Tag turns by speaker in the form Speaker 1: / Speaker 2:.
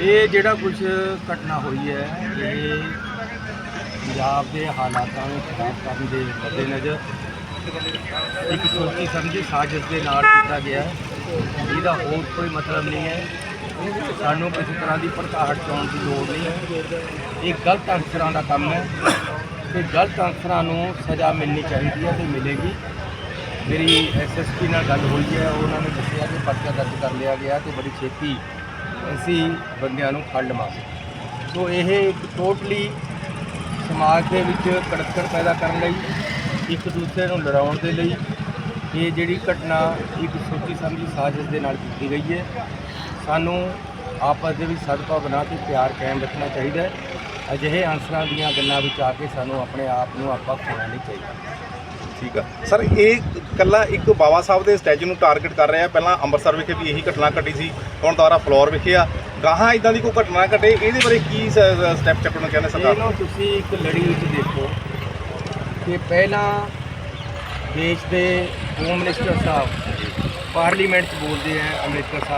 Speaker 1: ਇਹ ਜਿਹੜਾ ਕੁਝ ਘਟਨਾ ਹੋਈ ਹੈ, ਇਹ ਪੰਜਾਬ ਦੇ ਹਾਲਾਤਾਂ ਨੂੰ ਖਰਾਬ ਕਰਨ ਦੇ ਮੱਦੇਨਜ਼ਰ ਇੱਕ ਸੋਚੀ ਸਮਝੀ ਸਾਜ਼ਿਸ਼ ਦੇ ਨਾਲ ਕੀਤਾ ਗਿਆ ਹੈ। ਇਹਦਾ ਹੋਰ ਕੋਈ ਮਤਲਬ ਨਹੀਂ ਹੈ। ਸਾਨੂੰ ਕਿਸੇ ਤਰ੍ਹਾਂ ਦੀ ਭੜਕਾਹਟ ਚਾਉਣ ਦੀ ਲੋੜ ਨਹੀਂ ਹੈ। ਇਹ ਗਲਤ ਅਨਸਰਾਂ ਦਾ ਕੰਮ ਹੈ ਤੇ ਗਲਤ ਅਨਸਰਾਂ ਨੂੰ ਸਜ਼ਾ ਮਿਲਣੀ ਚਾਹੀਦੀ ਹੈ ਤੇ ਮਿਲੇਗੀ। ਮੇਰੀ ਐਸਐਸਪੀ ਨਾਲ ਗੱਲ ਹੋਈ ਹੈ, ਉਹਨਾਂ ਨੇ ਦੱਸਿਆ ਕਿ ਪਰਚਾ ਦਰਜ ਕਰ ਲਿਆ ਗਿਆ ਤੇ ਬੜੀ ਛੇਤੀ ਅਸੀਂ ਬੰਦਿਆਂ ਨੂੰ ਫੜ ਲਵਾਂਗੇ। ਸੋ ਇਹ ਇੱਕ ਟੋਟਲੀ ਸਮਾਜ ਦੇ ਵਿੱਚ ਕੜਕੜ ਪੈਦਾ ਕਰਨ ਲਈ, ਇੱਕ ਦੂਸਰੇ ਨੂੰ ਲੜਾਉਣ ਦੇ ਲਈ ਇਹ ਜਿਹੜੀ ਘਟਨਾ ਇੱਕ ਸੋਚੀ ਸਮਝੀ ਸਾਜ਼ਿਸ਼ ਦੇ ਨਾਲ ਕੀਤੀ ਗਈ ਹੈ। ਸਾਨੂੰ ਆਪਸ ਦੇ ਵਿੱਚ ਸਦਭਾਵ ਬਣਾ ਕੇ ਪਿਆਰ ਕਾਇਮ ਰੱਖਣਾ ਚਾਹੀਦਾ ਹੈ। ਅਜਿਹੇ ਅਨਸਰਾਂ ਦੀਆਂ ਗੱਲਾਂ ਵਿੱਚ ਆ ਕੇ ਸਾਨੂੰ ਆਪਣੇ ਆਪ ਨੂੰ ਆਪਾਂ ਖੋਣਾ ਨਹੀਂ ਚਾਹੀਦਾ।
Speaker 2: ਠੀਕ ਆ। ਸਰ ਇਹ ਕੱਲਾ ਇੱਕ ਬਾਬਾ ਸਾਹਿਬ ਦੇ ਸਟੈਚੂ ਨੂੰ ਟਾਰਗੇਟ ਕਰ ਰਿਹਾ ਪਹਿਲਾਂ ਅੰਮ੍ਰਿਤਸਰ ਵਿਖੇ ਵੀ ਇਹੀ ਘਟਨਾ ਘਟੀ ਸੀ ਹੁਣ ਦੁਬਾਰਾ ਫਲੋਰ ਵਿਖੇ ਆ। ਗਾਹਾਂ ਇਦਾਂ ਦੀ ਕੋਈ ਘਟਨਾ ਘਟੇ? ਇਹਦੇ ਬਾਰੇ ਕੀ ਸਟੈਪ ਚੱਕਣ ਨੂੰ ਕਹਿੰਦੇ ਸਰਕਾਰ?
Speaker 1: ਇਹਨੂੰ ਤੁਸੀਂ ਇੱਕ ਲੜੀ ਵਿੱਚ ਦੇਖੋ ਕਿ ਪਹਿਲਾਂ ਦੇਸ਼ ਦੇ ਹੋਮ ਮਿਨਿਸਟਰ ਸਾਹਿਬ ਪਾਰਲੀਮੈਂਟ 'ਚ ਬੋਲਦੇ ਆ ਅੰਮ੍ਰਿਤਸਰ ਸਾਹਿਬ।